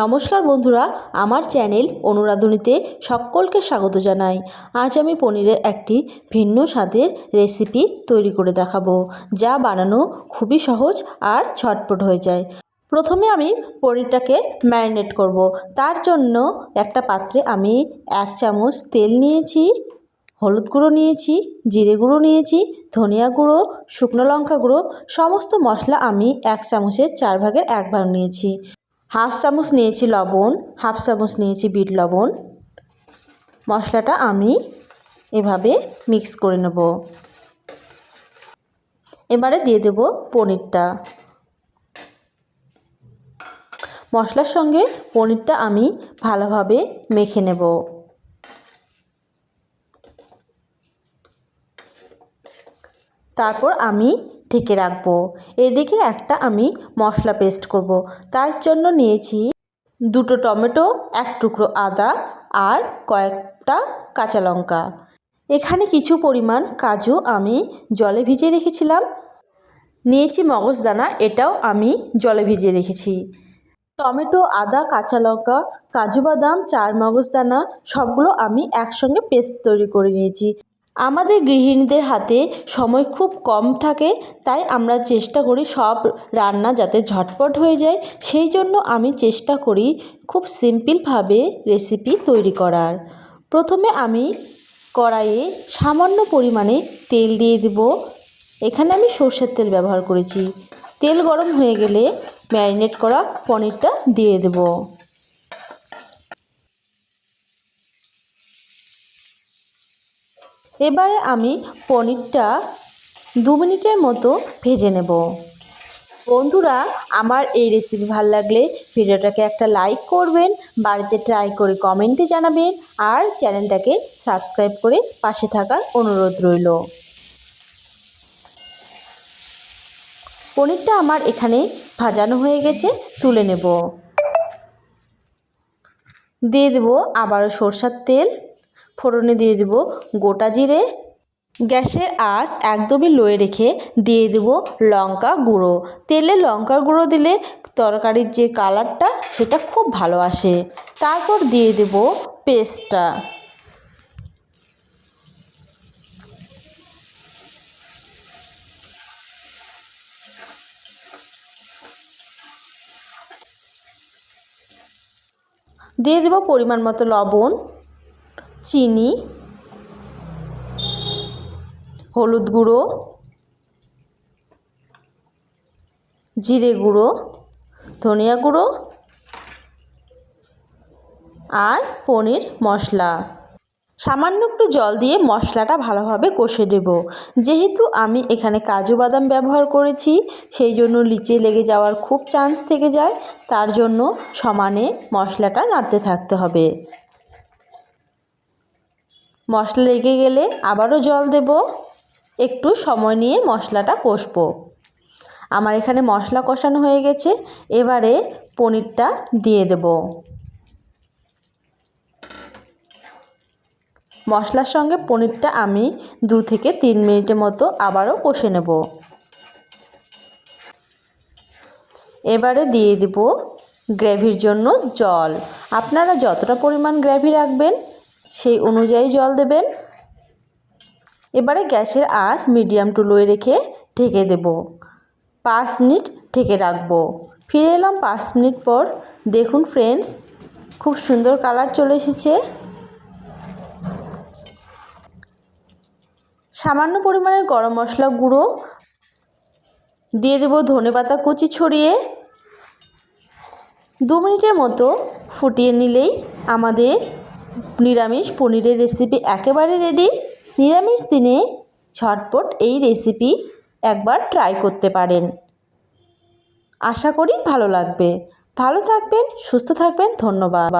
নমস্কার বন্ধুরা, আমার চ্যানেল অনুরাধুনিতে সকলকে স্বাগত জানাই। আজ আমি পনিরের একটি ভিন্ন স্বাদের রেসিপি তৈরি করে দেখাবো, যা বানানো খুবই সহজ আর ঝটপট হয়ে যায়। প্রথমে আমি পনিরটাকে ম্যারিনেট করব। তার জন্য একটা পাত্রে আমি এক চামচ তেল নিয়েছি, হলুদ গুঁড়ো নিয়েছি, জিরে গুঁড়ো নিয়েছি, ধনিয়া গুঁড়ো, শুকনো লঙ্কা গুঁড়ো, সমস্ত মশলা আমি এক চামচের চার ভাগের এক ভাগ নিয়েছি। হাফ চামচ নিয়েছি লবণ, হাফ চামচ নিয়েছি বিট লবণ। মশলাটা আমি এভাবে মিক্স করে নেব। এবারে দিয়ে দেব পনিরটা। মশলার সঙ্গে পনিরটা আমি ভালোভাবে মেখে নেব। তারপর আমি ঢেকে রাখব। এদিকে একটা আমি মশলা পেস্ট করব। তার জন্য নিয়েছি দুটো টমেটো, এক টুকরো আদা আর কয়েকটা কাঁচা লঙ্কা। এখানে কিছু পরিমাণ কাজু আমি জলে ভিজিয়ে রেখেছিলাম। নিয়েছি মগজদানা এটাও আমি জলে ভিজিয়ে রেখেছি। টমেটো, আদা, কাঁচা লঙ্কা, কাজু বাদাম, চার মগজদানা সবগুলো আমি একসঙ্গে পেস্ট তৈরি করে নিয়েছি। আমাদের গৃহিণীদের হাতে সময় খুব কম থাকে, তাই আমরা চেষ্টা করি সব রান্না যাতে ঝটপট হয়ে যায়। সেই জন্য আমি চেষ্টা করি খুব সিম্পলভাবে রেসিপি তৈরি করার। প্রথমে আমি কড়াইয়ে সামান্য পরিমাণে তেল দিয়ে দেব। এখানে আমি সর্ষের তেল ব্যবহার করেছি। তেল গরম হয়ে গেলে ম্যারিনেট করা পনিরটা দিয়ে দেবো। এবারে আমি পনিরটা দু মিনিটের মতো ভেজে নেব। বন্ধুরা, আমার এই রেসিপি ভালো লাগলে ভিডিওটাকে একটা লাইক করবেন, বাড়িতে ট্রাই করে কমেন্টে জানাবেন, আর চ্যানেলটাকে সাবস্ক্রাইব করে পাশে থাকার অনুরোধ রইল। পনিরটা আমার এখানে ভাজানো হয়ে গেছে, তুলে নেব। দিয়ে দেবো আবারও সরষার তেল। ফোড়নে দিয়ে দেব গোটা জিরে, গ্যাসের আঁচ একদমই লোয়ে রেখে দিয়ে দেব লঙ্কা গুঁড়ো। তেলে লঙ্কা গুঁড়ো দিলে তরকারির যে কালারটা সেটা খুব ভালো আসে। তারপর দিয়ে দেব পেস্টটা। দিয়ে দেব পরিমাণ মতো লবণ। চিনি, হলুদ গুঁড়ো, জিরে গুঁড়ো, ধনিয়া গুঁড়ো আর পনির মশলা। সামান্য একটু জল দিয়ে মশলাটা ভালোভাবে কষে দেব যেহেতু আমি এখানে কাজু বাদাম ব্যবহার করেছি, সেই জন্য লিচে লেগে যাওয়ার খুব চান্স থেকে যায়। তার জন্য সমানে মশলাটা নাড়তে থাকতে হবে। মশলা লেগে গেলে আবারও জল দেব। একটু সময় নিয়ে মশলাটা কষবো। আমার এখানে মশলা কষানো হয়ে গেছে। এবারে পনিরটা দিয়ে দেব। মশলার সঙ্গে পনিরটা আমি দু থেকে তিন মিনিটের মতো আবারও কষে নেব। এবারে দিয়ে দেব গ্রেভির জন্য জল। আপনারা যতটা পরিমাণ গ্রেভি রাখবেন সেই অনুযায়ী জল দেবেন। এবারে গ্যাসের আঁচ মিডিয়াম টু লোয়ে রেখে ঢেকে দেব। পাঁচ মিনিট ঢেকে রাখব। ফিরে এলাম পাঁচ মিনিট পর। দেখুন ফ্রেন্ডস খুব সুন্দর কালার চলে এসেছে। সামান্য পরিমাণের গরম মশলা গুঁড়ো। দিয়ে দেবো ধনে পাতা কুচি ছড়িয়ে। দু মিনিটের মতো ফুটিয়ে নিলেই আমাদের নিরামিষ পনিরের রেসিপি একেবারে রেডি নিরামিষ দিনে ঝটপট এই রেসিপি একবার ট্রাই করতে পারেন। আশা করি ভালো লাগবে। ভালো থাকবেন, সুস্থ থাকবেন, ধন্যবাদ।